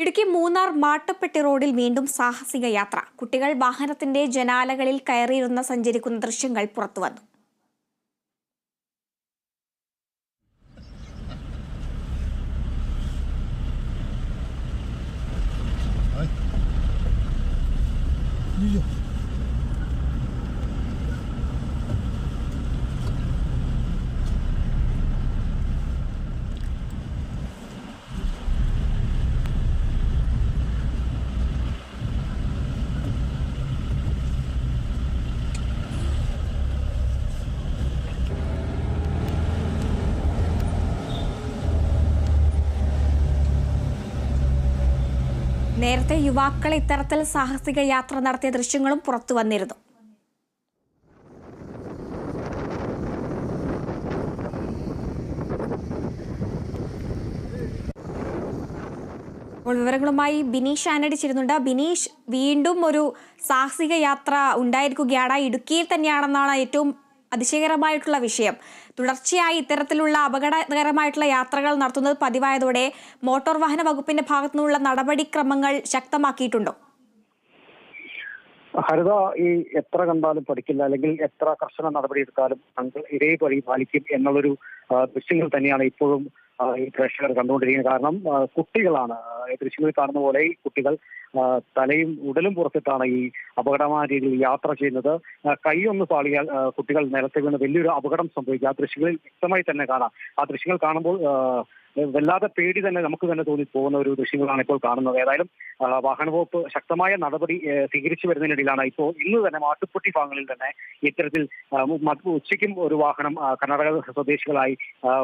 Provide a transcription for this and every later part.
ഇടുക്കി മൂന്നാർ മാട്ടുപ്പെട്ടി റോഡിൽ വീണ്ടും സാഹസിക യാത്ര. കുട്ടികൾ വാഹനത്തിന്റെ ജനാലകളിൽ കയറിയിരുന്ന സഞ്ചരിക്കുന്ന ദൃശ്യങ്ങൾ പുറത്തുവന്നു. അയ്യോ. നേരത്തെ യുവാക്കൾ ഇത്തരത്തിൽ സാഹസിക യാത്ര നടത്തിയ ദൃശ്യങ്ങളും പുറത്തു വന്നിരുന്നു. വിവരങ്ങളുമായി ബിനീഷ് ആനഡി ചേരുന്നുണ്ട് ബിനീഷ് വീണ്ടും ഒരു സാഹസിക യാത്ര ഉണ്ടായിരിക്കുകയാണ്. ഇടുക്കിയിൽ തന്നെയാണെന്നാണ് ഏറ്റവും അതിശയകരമായിട്ടുള്ള വിഷയം. തുടർച്ചയായി ഇത്തരത്തിലുള്ള അപകടകരമായിട്ടുള്ള യാത്രകൾ നടത്തുന്നത് പതിവായതോടെ മോട്ടോർ വാഹന വകുപ്പിന്റെ ഭാഗത്തു നിന്നുള്ള നടപടിക്രമങ്ങൾ ശക്തമാക്കിയിട്ടുണ്ടോ? ഹരിത ഈ എത്ര കണ്ടാലും പഠിക്കില്ല അല്ലെങ്കിൽ എത്ര കർശന നടപടി എടുത്താലും തങ്ങൾ ഇതേ പാലിക്കും എന്നുള്ളൊരു ദൃശ്യങ്ങൾ തന്നെയാണ് ഇപ്പോഴും ഈ പ്രേക്ഷകർ കണ്ടുകൊണ്ടിരിക്കുന്നത് കാരണം കുട്ടികളാണ്. തൃശ്ശൂരിൽ കാണുന്ന പോലെ ഈ കുട്ടികൾ തലയും ഉടലും പുറത്തിട്ടാണ് ഈ അപകടമായ രീതിയിൽ യാത്ര ചെയ്യുന്നത്. കൈയൊന്ന് പാളിയാൽ കുട്ടികൾ നിലത്ത് വീണ് വലിയൊരു അപകടം സംഭവിക്കും ആ ദൃശ്യങ്ങളിൽ വ്യക്തമായി തന്നെ കാണാം. ആ ദൃശ്യങ്ങൾ കാണുമ്പോൾ വല്ലാതെ പേടി തന്നെ നമുക്ക് തന്നെ തോന്നി പോകുന്ന ഒരു ദൃശ്യങ്ങളാണ് ഇപ്പോൾ കാണുന്നത്. ഏതായാലും ആ, വാഹന വകുപ്പ് ശക്തമായ നടപടി സ്വീകരിച്ചു വരുന്നതിനിടയിലാണ് ഇപ്പോൾ ഇന്ന് തന്നെ മാട്ടുപ്പെട്ടി ഭാഗങ്ങളിൽ തന്നെ ഇത്തരത്തിൽ ഉച്ചയ്ക്കും ഒരു വാഹനം കർണാടക സ്വദേശികളായി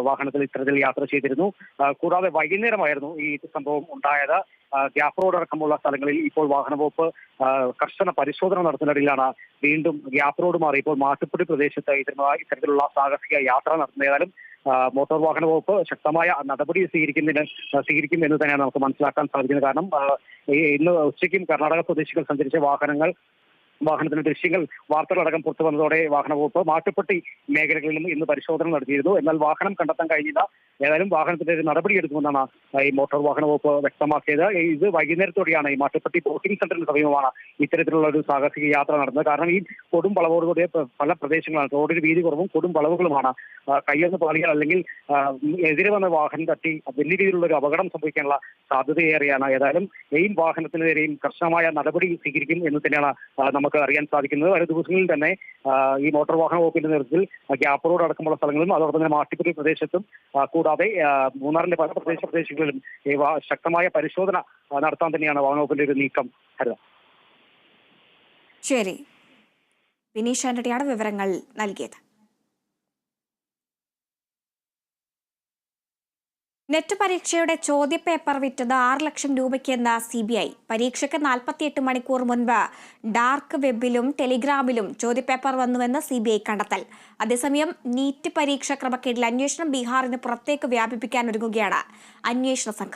വാഹനത്തിൽ ഇത്തരത്തിൽ യാത്ര ചെയ്തിരുന്നു. കൂടാതെ വൈകുന്നേരമായിരുന്നു ഈ സംഭവം ഉണ്ടായത്. ഗ്യാപ് റോഡ് അടക്കമുള്ള സ്ഥലങ്ങളിൽ ഇപ്പോൾ വാഹന വകുപ്പ് ആ, കർശന പരിശോധന നടത്തുന്നതിനിടയിലാണ് വീണ്ടും ഗ്യാപ് റോഡ് മാറി. ഇപ്പോൾ മാട്ടുപ്പെട്ടി പ്രദേശത്ത് ഇത്തരത്തിലുള്ള സാഹസിക യാത്ര നടത്തുന്നതായാലും മോട്ടോർ വാഹന വകുപ്പ് ശക്തമായ നടപടി സ്വീകരിക്കുന്നതിന് സ്വീകരിക്കും എന്ന് തന്നെയാണ് നമുക്ക് മനസ്സിലാക്കാൻ സാധിക്കുന്നത്. കാരണം ഇന്ന് ഉച്ചയ്ക്കും കർണാടക സ്വദേശികൾ സഞ്ചരിച്ച വാഹനങ്ങൾ വാഹനത്തിന്റെ ദൃശ്യങ്ങൾ വാർത്തകളടക്കം പുറത്തു വന്നതോടെ വാഹന വകുപ്പ് മാട്ടുപ്പെട്ടി മേഖലകളിലും ഇന്ന് പരിശോധന നടത്തിയിരുന്നു. എന്നാൽ വാഹനം കണ്ടെത്താൻ കഴിഞ്ഞില്ല. ഏതായാലും നടപടി എടുക്കുമെന്നാണ് ഈ മോട്ടോർ വാഹന വകുപ്പ് വ്യക്തമാക്കിയത് ഇത് വൈകുന്നേരത്തോടെയാണ് ഈ മാട്ടുപ്പെട്ടി ബോട്ടിംഗ് സെന്ററിന് സമീപമാണ് ഇത്തരത്തിലുള്ള ഒരു സാഹസിക യാത്ര നടന്നത്. കാരണം ഈ കൊടും വളവോടുകൂടിയ പല പ്രദേശങ്ങളാണ്. റോഡിന് വീതി കുറവും കൊടും വളവുകളുമാണ്. കയ്യൊന്ന് പാളികൾ അല്ലെങ്കിൽ എതിരെ വന്ന വാഹനം തട്ടി വലിയ രീതിയിലുള്ള ഒരു അപകടം സംഭവിക്കാനുള്ള സാധ്യതയേറെയാണ്. ഏതായാലും ഈ വാഹനത്തിനെതിരെയും കർശനമായ നടപടി സ്വീകരിക്കും എന്ന് തന്നെയാണ് ആ, നമുക്ക് അറിയാൻ സാധിക്കുന്നത്. വരും ദിവസങ്ങളിൽ തന്നെ ഈ മോട്ടോർ വാഹന വകുപ്പിന്റെ നേതൃത്വത്തിൽ ഗ്യാപ്പ് റോഡ് അടക്കമുള്ള സ്ഥലങ്ങളിലും അതോടൊപ്പം തന്നെ മാട്ടിക്കുട്ടി പ്രദേശത്തും കൂടാതെ മൂന്നാറിന്റെ പല പ്രദേശ പ്രദേശങ്ങളിലും ശക്തമായ പരിശോധന നടത്താൻ തന്നെയാണ് വാഹന വകുപ്പിന്റെ ഒരു നീക്കം ഹരിത. ശരി. ബിനീഷ് ആന്റണിയാണ് വിവരങ്ങൾ നൽകിയത്. നെറ്റ് പരീക്ഷയുടെ ചോദ്യപേപ്പർ വിറ്റത് ആറ് ലക്ഷം രൂപയ്ക്കെന്ന സി ബി ഐ. പരീക്ഷയ്ക്ക് നാൽപ്പത്തിയെട്ട് മണിക്കൂർ മുൻപ് ഡാർക്ക് വെബിലും ടെലിഗ്രാമിലും ചോദ്യപേപ്പർ വന്നുവെന്ന് സി ബി ഐ കണ്ടെത്തൽ. അതേസമയം നീറ്റ് പരീക്ഷ ക്രമക്കേടിൽ അന്വേഷണം ബീഹാറിന് പുറത്തേക്ക് വ്യാപിപ്പിക്കാൻ ഒരുങ്ങുകയാണ് അന്വേഷണ സംഘം.